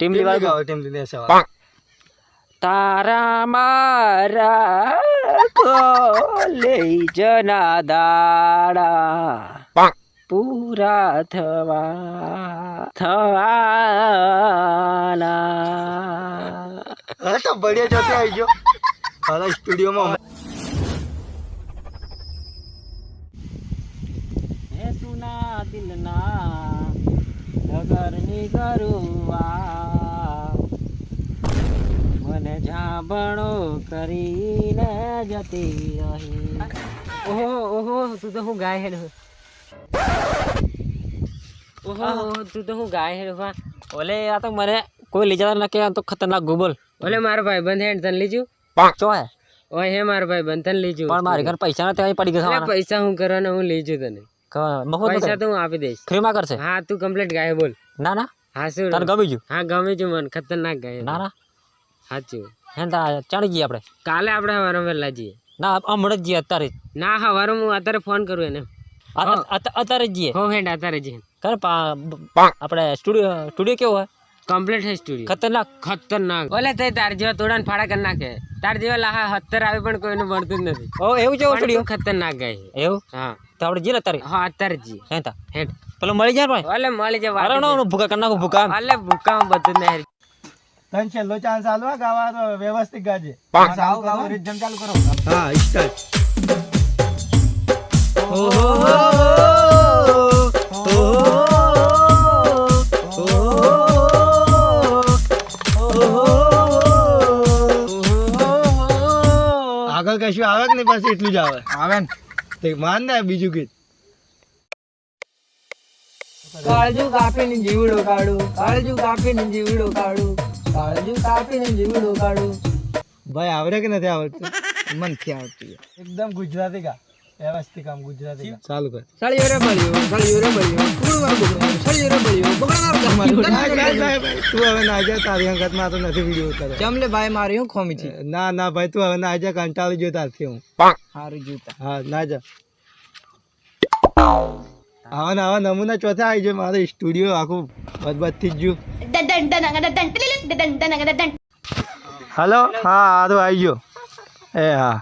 ટીમલી વાળું ટીમલી સવાલ તારા મારા કોલેજના દાડા પૂરા થવા થવાના. હા તો બઢિયા જોતે આવી ગયો. હાલા સ્ટુડિયોમાં હે સુના દિલના નગરની ગરુવા મને જાબણો કરીને જતી રહી ઓહો ઓહો તું તો હું ગાય હેડ ઓહો ઓહો, તું તો હું ગાય હેડ વાહ. ઓલે આ તો મને કોઈ લઈ જતા ના કે આ તો ખતરનાક ગોબલ ઓલે મારો ભાઈ બંધ હેડ તને લીજું ચો હે ઓય હે મારો ભાઈ બંધ તને લીજું પણ મારી ઘર પૈસા નથી અહીં પડી અલે ગયા પૈસા હું કરવાના હું લીજું તને મફત પૈસા તો હું આપી દઈશ ફ્રીમાં કરશે હા તું કમ્પ્લીટ ગાય બોલ ના ના હા શું તને ગમી ગયું હા ગમે છે મને ખતરનાક ગાય ના ના સાચું. હે તા ચાલી જઈએ આપણે. કાલે આપણે હવારે વહેલા જઈએ ના હમણાં જ જઈએ અત્યારે જ. ના હવારે હું અત્યારે ફોન કરું એને. અત- અત- અત્યારે જ જઈએ. હો હેડ અત્યારે જઈએ. કર આપણે સ્ટુડિયો સ્ટુડિયો કેવો હોય? કમ્પ્લીટ છે સ્ટુડિયો. ખતરનાક. ખતરનાક. ઓલે તે તાર જેવા તોડાને ફાડા કરી નાખે. તાર જેવા લાહા હત્તર આવે પણ કોઈને મળતું જ નથી. ઓ એવું જેવું સ્ટુડિયો? ખતરનાક ગાય એવું? હા. તો આપણે જઈએ ને અત્યારે. હા અત્યારે જ જઈએ. હે તા હેડ. પેલો મળી જાય ભાઈ? ઓલે મળી જાય અરે ભૂકા કરી નાખો ભૂકા. અલે ભૂકા બધું ને હેડ તને છેલ્લો ચાન્સ આલવા ગાવા તો વ્યવસ્થિત ગાજે. સાવ ગાઓ રિધમ ચાલુ કરો. હા સ્ટાર્ટ આગળ કશું આવે કે નહીં? પછી એટલું જ આવે. આવે ને. તે માન ને બીજું ગીત. કાળજુ કાપીને જીવડો કાઢું કાળજુ કાપીને જીવડો કાઢું. કાળજુ કાપીને જીવડો કાઢું ભાઈ આવડે કે નથી આવડતું? મનથી નથી આવડતું એકદમ ગુજરાતી કા વ્યવસ્થિત કામ ગુજરાતી ચાલુ કર. સળિયો રે બળિયો સળિયો રે બળિયો કુડવા બગડ્યો સળિયો રે બળિયો બગડનાર તમારું તું હવે ના જા તારી અંગતમાં તો નથી વિડિયો ઉતારે ચમલે ભાઈ મારી હું ખોમી છે? ના ના ભાઈ તું હવે ના જા કંટાળી ગયો તારથી હું. હારું જોતા. હા ના જા. આવા આવા નમૂના ચોથા આવી જાય મારો સ્ટુડિયો આખું બદબદથી જ ગયું. હલો? હા આ તો આવી ગયો. એ હા.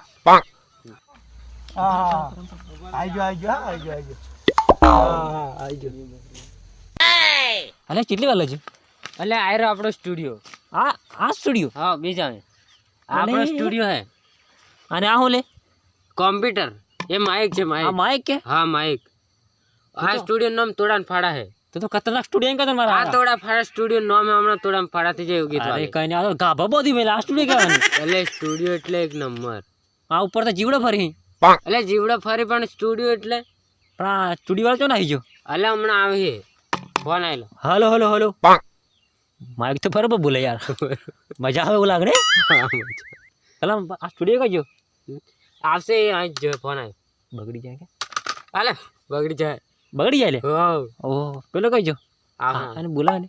હા હા. આવી ગયો આવી ગયો આવી ગયો આવી ગયો. હા હા આવી ગયો. અલે કેટલી વાર છે એટલે આયરો આપણો સ્ટુડિયો. આ આ સ્ટુડિયો? હા બીજા આપણો સ્ટુડિયો હે. અને આ હું લે? કોમ્પ્યુટર. એ માઇક છે આ માઇક માઇક કે? હા માઇક. આ સ્ટુડિયો નામ તોડાન ફાડા હે. તો તો ખતરનાક સ્ટુડિયો એમ કે આ મારા તોડા ફાડા સ્ટુડિયો નામ હમણાં તોડાન ફાડા થઈ જાય એવું ગીત અરે કઈ ના આ તો ગાભા બોધી મેલા આ સ્ટુડિયો કહેવાનું. એટલે સ્ટુડિયો એટલે એક નંબર. આ ઉપર તો જીવડો ફરી. એટલે જીવડો ફરી પણ સ્ટુડિયો એટલે? પણ આ સ્ટુડિયો વાળો ચો ના આવી ગયો? એટલે હમણાં આવે છે ફોન આવેલો હલો હલો હલો. માઇક તો બરાબર બોલે યાર. મજા આવે એવું લાગે એટલે આ સ્ટુડિયો કઈ ગયો? આવશે અહીં જ ફોન આવ્યો બગડી જાય કે? હાલે બગડી જાય. બગડી જાય લે. ઓહો. પેલો કઈ જો અને બોલાવે ને.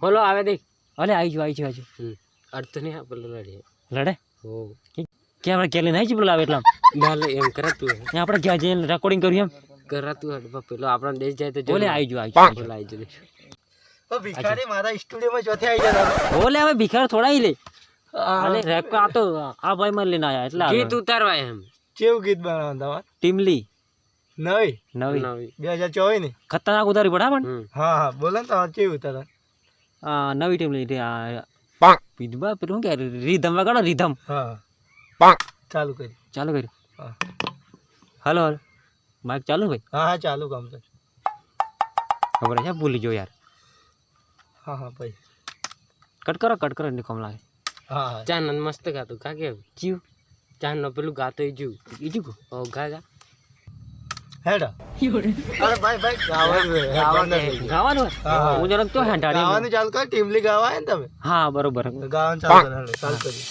બોલો આવે દેખ. અલે આવી જો આવી જો આવી. અર્થ નહીં પેલો લડે. લડે? હો. કે આપણે કે લઈને આવી બોલાવે એટલા ના લે એમ કરાતું હે ને આપણે ક્યાં જઈને રેકોર્ડિંગ કર્યું કરાતું હે પેલો આપણો દેશ જાય તો બોલે આવી જો આવી જો આવી ગયો. આવી જો ભિખારી મારા સ્ટુડિયોમાં ચોથે આવી જતા બોલે હવે ભિખાર થોડા ઈ લે. અલે રેકો આ તો આ ભાઈ મને લઈને આયા એટલે ગીત ઉતારવાય એમ. કેવું ગીત બનાવવાનું તમારે? ટીમલી. નવી? નવી. નવી. બે હજાર ચોવીસની ખતરનાક ઉતારી પડે હા પણ. હા હા બોલો ને તમારે કેવું ઉતારે હા નવી ટીમલી આ વિધવા પેલું કે રીધમ વગાડો રીધમ. હા ચાલુ કરી ચાલુ કર્યું. હા. Hello hello. માઇક ચાલુ ભાઈ? હા હા ચાલુ કામ તો ખબર છે ભૂલી જો યાર. હા હા ભાઈ. કટ કરો કટ કરો નીકમ લાગે. હા હા. ચાંદ મસ્ત ગાતું કા કે જીવ. ચા નો પેલું ગાતો ઈ જીવ. બીજું કો ઓ ગા ગા. હેડો. અરે ભાઈ ભાઈ ગાવાનું છે, ગાવાનું છે. ગાવાનું હોય? હા, હા. હું જરાક તો હેંટાડી ગાવાનું ચાલુ કર ટીમલી ગાવા હે ને તમે? હા બરોબર ગાવાનું ચાલુ કરો હેડો, ચાલુ કરી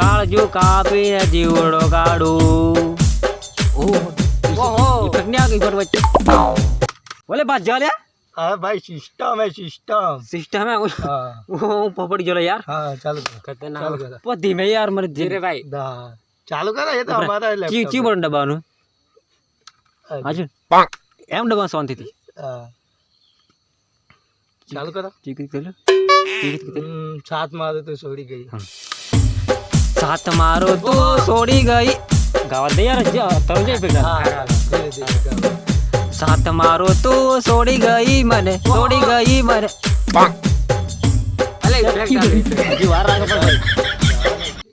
કાળજો કાપીને જીવડો કાઢું. ઓહો ઇફેક્ટ નહીં આગળ વચ્ચે. બોલે બાદ જા લે હા ભાઈ સિસ્ટમ હે સિસ્ટમ. સિસ્ટમ હે? હા હું. પપડી ગયો યાર. હા ચાલુ કરો ચાલુ ખતરનાક કરો. પણ ધીમે યાર મને ધીરે ભાઈ. દા. ચાલુ કરે એ તો અમારા લેપટોપ ચી બટન દબાવવાનું. હાજુ એમ દબાવ શાંતિથી. હા ચાલુ કરો. કરી લો. સાત મારો તો છોડી ગઈ. સાત મારો તો છોડી ગઈ. ગાવા દે યાર જે તમે જે હા હા ધીરે ધીરે સાત મારો તો છોડી ગઈ મને છોડી ગઈ મને. હજી વાર રાખ પણ ભાઈ.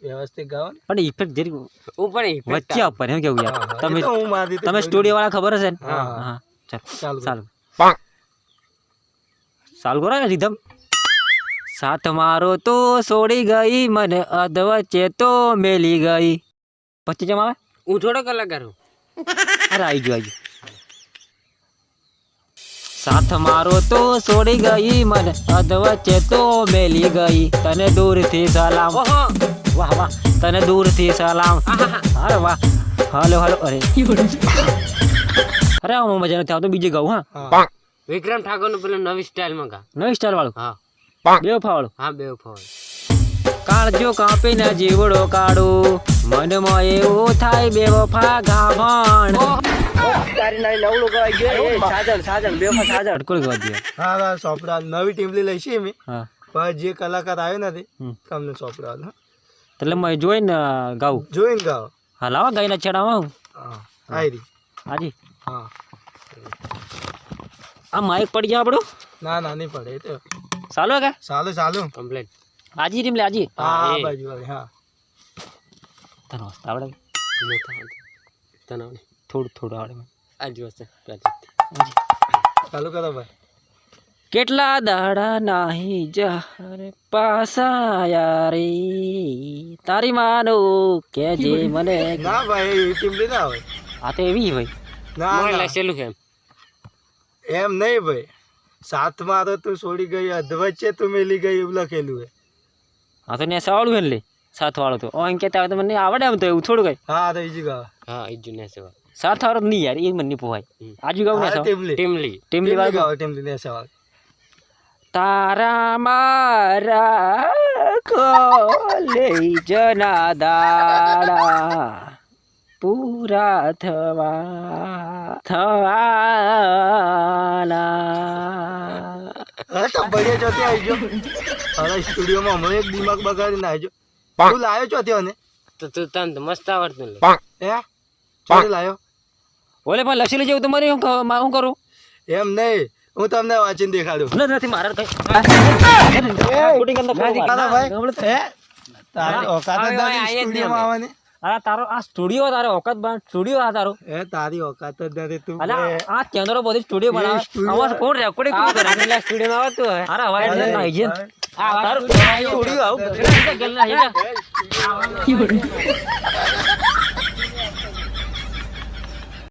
વ્યવસ્થિત ગાઓ ને? પણ ઇફેક્ટ જરી વચ્ચે ઉપર એમ કેવું યાર. તમે હું મારી રીતે તમે સ્ટુડિયો વાળા ખબર હશે ને? હા, ચાલ હા ચાલ ચાલુ કરો. ચાલુ. ચાલુ કરો ને રીધમ સાથ મારો તો છોડી ગઈ મને અધવચ્ચે તો મેલી ગઈ. પછી આવે? હું થોડો કલાકાર હું અરે આવી ગયો આવી સાથ મારો તો છોડી ગઈ મને અધવચ્ચે તો મેલી ગઈ. તને દૂરથી સલામ. ઓહો. વાહ વાહ. તને દૂરથી સલામ. અરે વાહ. હાલો હાલો. અરે. અરે આમાં મજા નથી આવતો. બીજે ગાઉં હા. વિક્રમ ઠાકોરનું પેલું નવી સ્ટાઇલમાં ગા. નવી સ્ટાઇલ વાળું હા બે વાળું હા બે ફોન કાળજો કાપીને જીવડો કાઢો. મનમાં એવું થાય બે વફા ગાભણ. તારી નાની લવડું ગવાઈ ગયો. એ સાજણ સાજણ બે સાજણ અટકોલ ગવા દે. હા હા સોપડા. નવી ટીમલી લઈશી અમે હા. પણ જે કલાકાર આવ્યો નથી. તમને સોપડા એટલે મેં જોઈને ગાઉં જોઈને ગાઓ હા લાવા ગાયના છેડામાં હું હા આયરી હાજી હા આ માઇક પડી જાય આપણું ના ના નહીં પડે એ તો ચાલો કે ચાલો ચાલો કમ્પ્લેટ આજી રીમ લે આજી હા હા, હા એ. બાજુ વાળી હા તને વસ્તુ આવડે તને થોડું થોડું આવડે મને આજ વસ્તુ ચાલુ કરો ભાઈ કેટલા દાડા નાહી જા પાસા યારી તારી માનો કે જે મને ના ભાઈ એવી ટીમલી ના હોય? આ તો એવી હોય. ના ના. લખેલું છે એમ. એમ નહીં ભાઈ. સાત મારો તું છોડી ગઈ અધવચ્ચે તું મેલી ગઈ એવું લખેલું હે આ તો ને સવાળું હે ને લે? સાત વાળો તો ઓમ કહેતા હોય તો મને આવડે એમ તો એવું થોડું કઈ. હા તો બીજું ગાવ. હા એ જૂના સેવા સાત વાળો તો નહીં યાર એ મને નહીં પોહાય. હમ. આજુ ગાવું ને હા સવાળ. ટીમલી. ટીમલી. ટીમલી ટીમલી વાળું. ગાવ ટીમલી ને સવાલ. તારા મારા કોલે જના દાડા પૂરા થવા થવાના. હા તો બળિયા ચોથી આવી ગયો અરે સ્ટુડિયોમાં હમણાં એક દિમાગ બગાડીને આવજો. તું લાયો ચોથી ને તો તું તને મસ્ત આવડતું હે? ચોથી લાવ્યો ઓલે પણ લખી લેજે તો મારે શું ક- શું કરું? એમ નહીં. હું તમને વાંચીને દેખાડું નથી મારે કઈ હે તારી આ સ્ટુડિયો તારો ઓકાત બન સ્ટુડિયો આ તારો હે તારી ઓકાત જ નથી તું અલા આ કેન્દ્રો બધી સ્ટુડિયો એ બનાવે અવાજ કોણ રેકોર્ડિંગ કોણ કરે આટલા સ્ટુડિયો માં આવતું હોય અરે હવા એટલે ના આઈ આ તારો સ્ટુડિયો આવું ગેલ ના આઈ જાય.